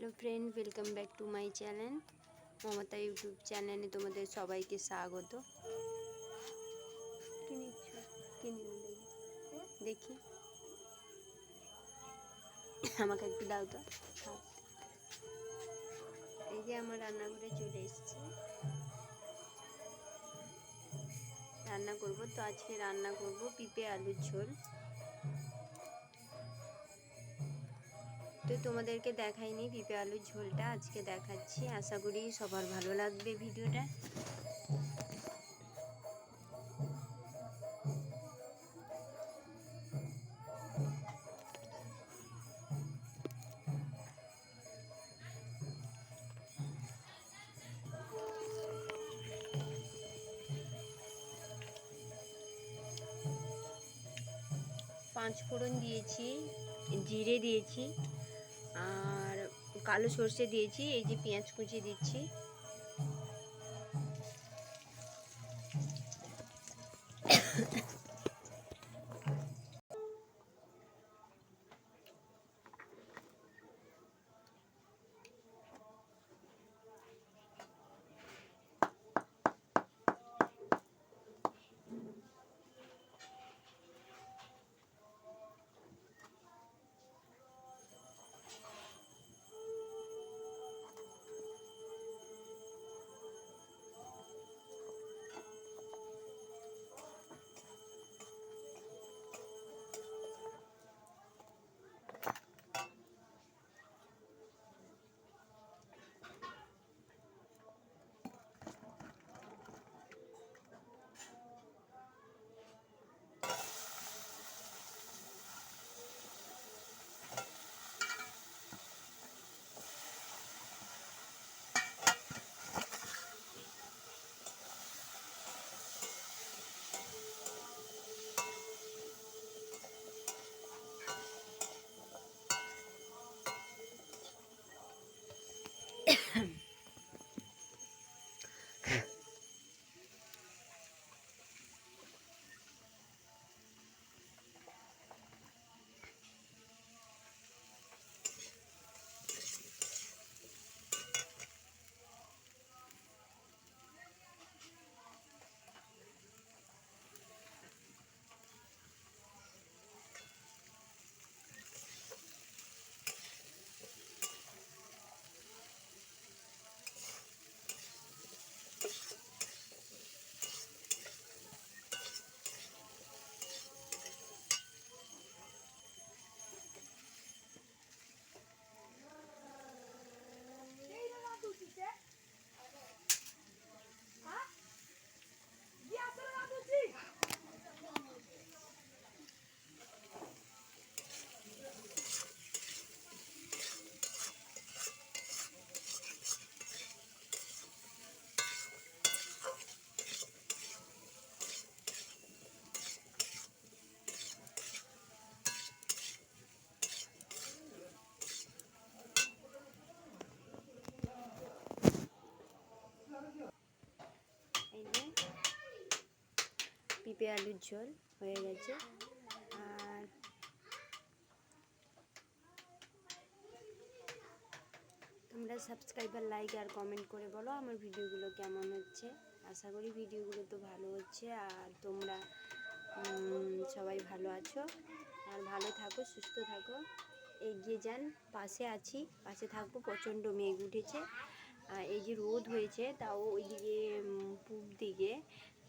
Hello friend welcome back to my channel Mamata YouTube চ্যানেলে তোমাদের সবাইকে স্বাগত। দেখি। আমাকে একটু দাও তো। এই যে আমার রান্নাঘরে চলে এসেছি। রান্না করব তো আজকে রান্না করব পিঁপে আলুর ঝোল। তো তোমাদেরকে দেখাইনি পিঁপে আলুর ঝোলটা, আজকে দেখাচ্ছি। আশা করি সবার ভালো লাগবে ভিডিওটা। পাঁচ ফোড়ন দিয়েছি, জিরে দিয়েছি। আর কালো সর্ষে দিয়েছি এই যে পেঁয়াজ কুচি দিচ্ছি। পিঁপে আলুর ঝোল হয়ে গেছে। আর তোমরা সাবস্ক্রাইবার লাইক আর কমেন্ট করে বলো আমার ভিডিওগুলো কেমন হচ্ছে। আশা করি ভিডিওগুলো তো ভালো হচ্ছে। আর তোমরা সবাই ভালো আছো। আর ভালো থাকো, সুস্থ থাকো। এগিয়ে যান, পাশে আছি। পাশে থাকব, প্রচণ্ড মেঘ উঠেছে। আর এই যে রোদ হয়েছে, তাও ওইদিকে পূব দিকে।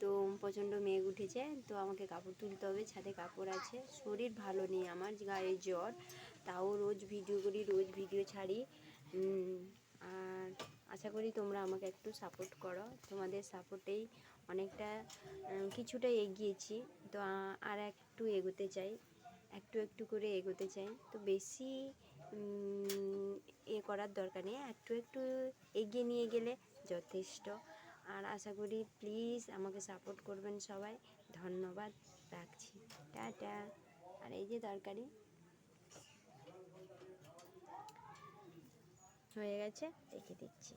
তো প্রচণ্ড মেঘ উঠেছে, তো আমাকে কাপড় তুলতে হবে, ছাদে কাপড় আছে। শরীর ভালো নেই আমার, গায়ে জ্বর। তাও রোজ ভিডিও করি, রোজ ভিডিও ছাড়ি। আর আশা করি তোমরা আমাকে একটু সাপোর্ট করো। তোমাদের সাপোর্টেই অনেকটা কিছুটা এগিয়েছি। তো আর একটু এগোতে চাই, একটু একটু করে এগোতে চাই। তো বেশি এ করার দরকার নেই, একটু একটু এগিয়ে নিয়ে গেলে যথেষ্ট। আর আশা করি প্লিজ আমাকে সাপোর্ট করবেন সবাই। ধন্যবাদ, রাখছি। টাটা। আর এই যে তরকারি হয়ে গেছে, রেখে দিচ্ছি।